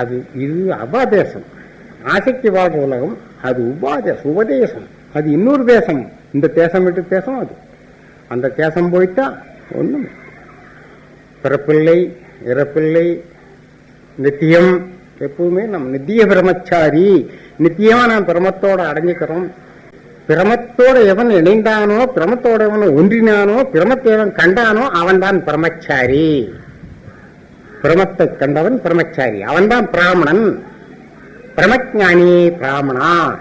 அது இது அபாதேசம் ஆசக்தி வாழ்ற உலகம் அது உபாதேசம் உபதேசம். அது இன்னொரு தேசம். இந்த தேசம் விட்டு தேசம் அது. அந்த தேசம் போயிட்டா ஒன்றும் பிறப்பில்லை இறப்பில்லை. நித்தியம் எப்பவுமே நம் நித்திய பிரம்மச்சாரி. நித்தியமா நாம் பிரமத்தோட அடைஞ்சுக்கிறோம் பிரமத்தோட எவன் இணைந்தானோ பிரமத்தோட எவன் ஒன்றினானோ பிரமத்தை எவன் கண்டானோ அவன்தான் பிரம்மச்சாரி. பிரமத்தை கண்டவன் பிரம்மச்சாரி. அவன்தான் பிராமணன். பிரமஜானி பிராமணா.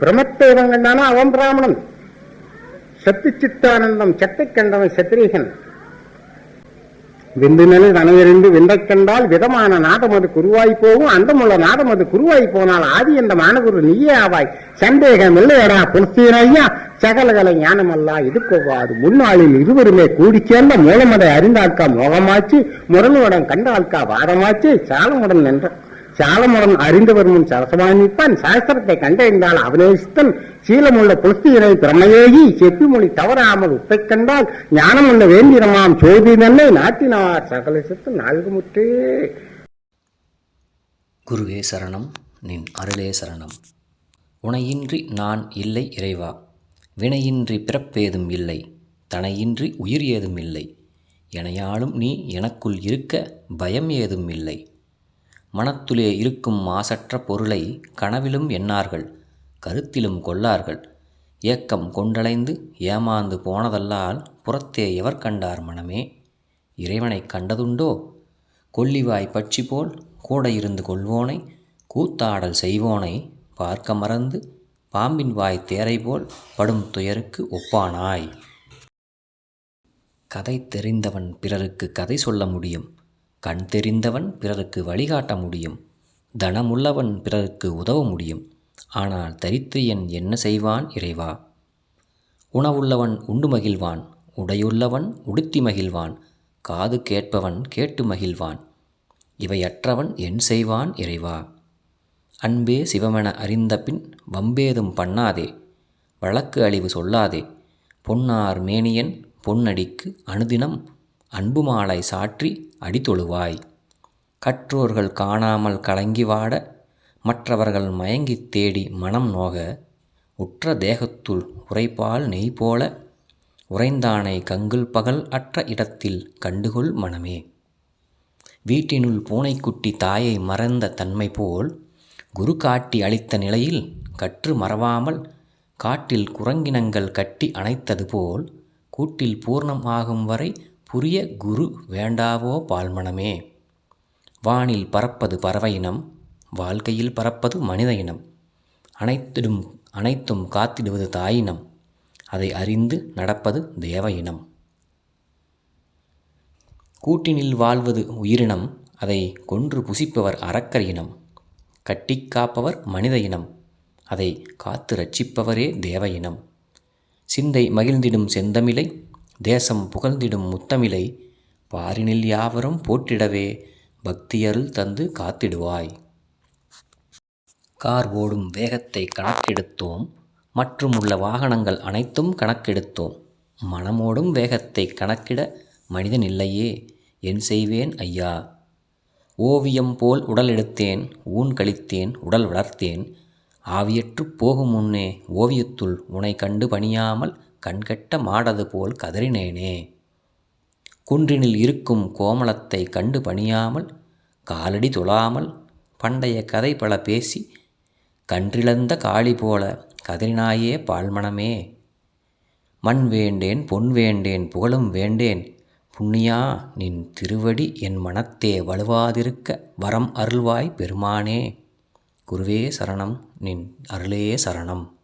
பிரமத்தை இவன் கண்டானா அவன் பிராமணன். சத்து சித்தானந்தம் சத்தை கண்டவன் சத்திரீகன். விந்துனல் தனவிரண்டு விந்தைக் கண்டால் விதமான நாதம் அது குருவாய் போகும். அந்தமுள்ள நாதம் அது குருவாய் போனால் ஆதி என்ற மானகுரு நீயே ஆவாய். சந்தேகம் இல்லையடா புலஸ்தீனையா சகலகல ஞானமல்லா இதுக்கொவ்வாது முன்னாளில் இருவருமே கூடி சேர்ந்த மூலமடை அறிந்தாக்கா மோகமாச்சு. முரணுடன் கண்டால்கா வாரமாச்சு சாலமுடன் நின்ற சாலமுடன் அறிந்தவர் முன் சரசமானிப்பான் சாஸ்திரத்தை கண்டறிந்தால் அவனேசித்தன் சீலமுள்ள புலஸ்தீனை பிரமையேகி செப்பிமொழி தவறாமல் உப்பை கண்டால் ஞானமுள்ள வேந்திரமாம் சோதிதன்னை நாட்டினார் சகல சித்து நான்கு குருவே சரணம் நின் அருளே சரணம். உனையின்றி நான் இல்லை இறைவா வினையின்றி பிறப்பேதும் இல்லை தனையின்றி உயிர் ஏதும் இல்லை எனையாலும் நீ எனக்குள் இருக்க பயம் ஏதும் இல்லை. மனத்துலே இருக்கும் மாசற்ற பொருளை கனவிலும் எண்ணார்கள் கருத்திலும் கொள்ளார்கள். ஏக்கம் கொண்டலைந்து ஏமாந்து போனதல்லால் புறத்தே எவர் கண்டார் மனமே? இறைவனைக் கண்டதுண்டோ? கொல்லிவாய் பட்சி போல் கூட இருந்து கொள்வோனை கூத்தாடல் செய்வோனை பார்க்க மறந்து பாம்பின் வாய் தேரை போல் படும் துயருக்கு ஒப்பானாய். கதை தெரிந்தவன் பிறருக்கு கதை சொல்ல முடியும். கண் தெரிந்தவன் பிறருக்கு வழிகாட்ட முடியும். தனமுள்ளவன் பிறருக்கு உதவ முடியும். ஆனால் தரித்திரியன் என்ன செய்வான் இறைவா? உணவுள்ளவன் உண்டு மகிழ்வான் உடையுள்ளவன் உடுத்தி மகிழ்வான் காது கேட்பவன் கேட்டு மகிழ்வான். இவையற்றவன் என் செய்வான் இறைவா? அன்பே சிவமென அறிந்த பின் வம்பேதும் பண்ணாதே வழக்கு அழிவு சொல்லாதே பொன்னார் மேனியன் பொன்னடிக்கு அனுதினம் அன்பு மாலை சாற்றி அடித்தொழுவாய். கற்றோர்கள் காணாமல் கலங்கி வாட மற்றவர்கள் மயங்கித் தேடி மனம் நோக உற்ற தேகத்துள் உரைப்பால் நெய் போல உறைந்தானை கங்குல் பகல் அற்ற இடத்தில் கண்டுகொள் மனமே. வீட்டினுள் பூனைக்குட்டி தாயை மறந்த தன்மை போல் குரு காட்டி அளித்த நிலையில் கற்று மறவாமல் காட்டில் குரங்கினங்கள் கட்டி அணைத்தது போல் கூட்டில் பூர்ணம் ஆகும் வரை உரிய குரு வேண்டாவோ பால்மணமே. வானில் பறப்பது பறவை இனம் வாழ்க்கையில் பறப்பது மனித இனம். அனைத்திடும் அனைத்தும் காத்திடுவது தாயினம் அதை அறிந்து நடப்பது தேவ இனம். கூட்டினில் வாழ்வது உயிரினம் அதை கொன்று புசிப்பவர் அறக்கர் இனம். கட்டி காப்பவர் மனித இனம் அதை காத்து ரட்சிப்பவரே தேவ இனம். சிந்தை மகிழ்ந்திடும் செந்தமிழை தேசம் புகழ்ந்திடும் முத்தமிழை பாரினில் யாவரும் போற்றிடவே பக்தியருள் தந்து காத்திடுவாய். கார் ஓடும் வேகத்தை கணக்கெடுத்தோம் மற்றும் உள்ள வாகனங்கள் அனைத்தும் கணக்கெடுத்தோம். மனமோடும் வேகத்தை கணக்கிட மனிதன் இல்லையே என் செய்வேன் ஐயா. ஓவியம் போல் உடல் எடுத்தேன் ஊன் கழித்தேன் உடல் வளர்த்தேன். ஆவியற்றுப் போகும் முன்னே ஓவியத்துள் உனை கண்டு பணியாமல் கண்கட்ட மாடது போல் கதறினேனே. குன்றினில் இருக்கும் கோமளத்தை கண்டு பணியாமல் காலடி தொழாமல் பண்டைய கதை பல பேசி கன்றிழந்த காளி போல கதறினாயே பால்மணமே. மண் வேண்டேன் பொன் வேண்டேன் புகழும் வேண்டேன். புண்ணியா நின் திருவடி என் மனத்தே வலுவாதிருக்க வரம் அருள்வாய் பெருமானே. குருவே சரணம் நின் அருளே சரணம்.